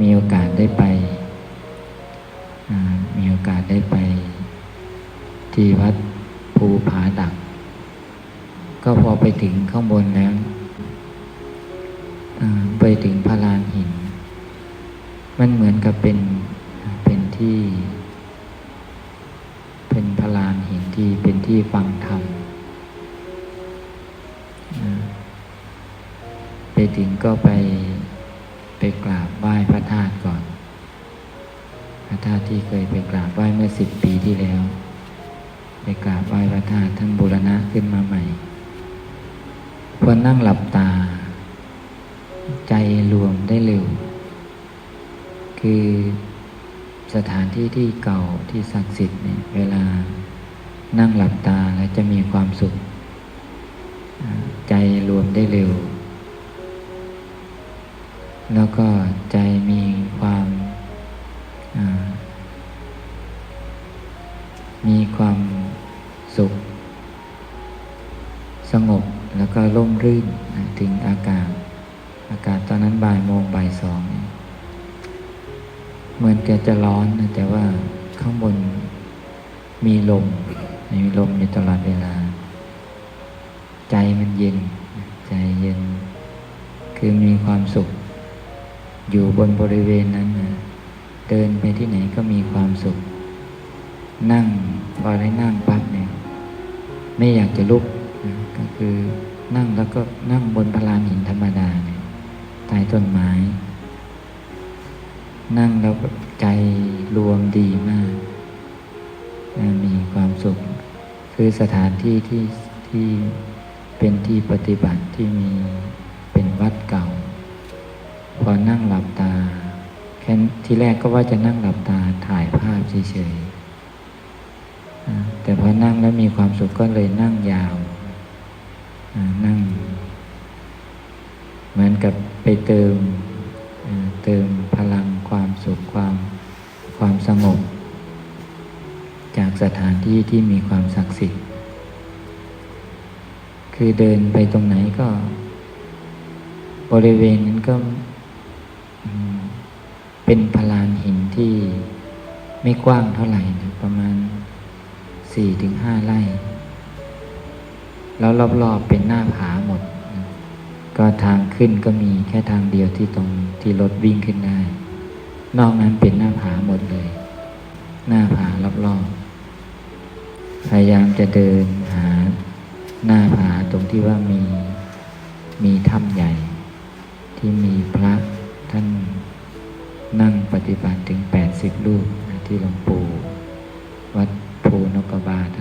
มีโอกาสได้ไป มีโอกาสได้ไป ที่วัดภูผาดัก ก็พอไปถึงข้างบนแล้วไปถึงพระลานหิน มันเหมือนกับเป็นเป็นที่ เป็นพระลานหินที่เป็นที่ฟังธรรมไปถึงก็ไป ไปกราบไหว้พระธาตุก่อน พระธาตุที่เคยไปกราบไหว้เมื่อสิบปีที่แล้ว ไปกราบไหว้พระธาตุท่านบูรณะขึ้นมาใหม่พอนั่งหลับตา ใจรวมได้เร็ว คือสถานที่ที่เก่าที่ศักดิ์สิทธิ์เนี่ยเวลานั่งหลับตาแล้วจะมีความสุข ใจรวมได้เร็ว แล้วก็ใจมีความมีความสุข สงบแล้วก็ร่มรื่นถึงอากาศ อากาศตอนนั้นบ่ายโมงบ่ายสองเนี่ยเหมือนแกจะร้อนนะแต่ว่าข้างบนมีลม มีลมอยู่ตลอดเวลา ใจมันเย็น ใจเย็น คือมีความสุข อยู่บนบริเวณนั้นนะเดินไปที่ไหนก็มีความสุข นั่งพอได้นั่งปั๊บเนี่ยไม่อยากจะลุกนะก็คือนั่งแล้วก็นั่งบนพลานหินธรรมดาเนี่ยใต้ต้นไม้ นั่งแล้วใจรวมดีมากนะมีความสุข คือสถานที่ที่ที่เป็นที่ปฏิบัติที่มี อนั่งหลับตา แค่ที่แรกก็ว่าจะนั่งหลับตาถ่ายภาพเฉยๆแต่พอนั่งแล้วมีความสุขก็เลยนั่งยาวนั่ง เหมือนกับไปเติมเติมพลังความสุขความความสงบ จากสถานที่ที่มีความศักดิ์สิทธิ์คือเดินไปตรงไหนก็ บริเวณนั้นก็ เป็นพลานหินที่ไม่กว้างเท่าไหร่นะประมาณสี่ถึงห้าไร่ แล้วรอบๆเป็นหน้าผาหมดนะก็ทางขึ้นก็มีแค่ทางเดียวที่ตรงที่รถวิ่งขึ้นได้ นอกนั้นเป็นหน้าผาหมดเลย หน้าผารอบๆพยายามจะเดินหาหน้าผาตรงที่ว่ามีมีถ้ำใหญ่ ที่มีพระท่าน นั่งปฏิบัติถึง 80 รูปที่หลวงปู่วัดภูนกบาล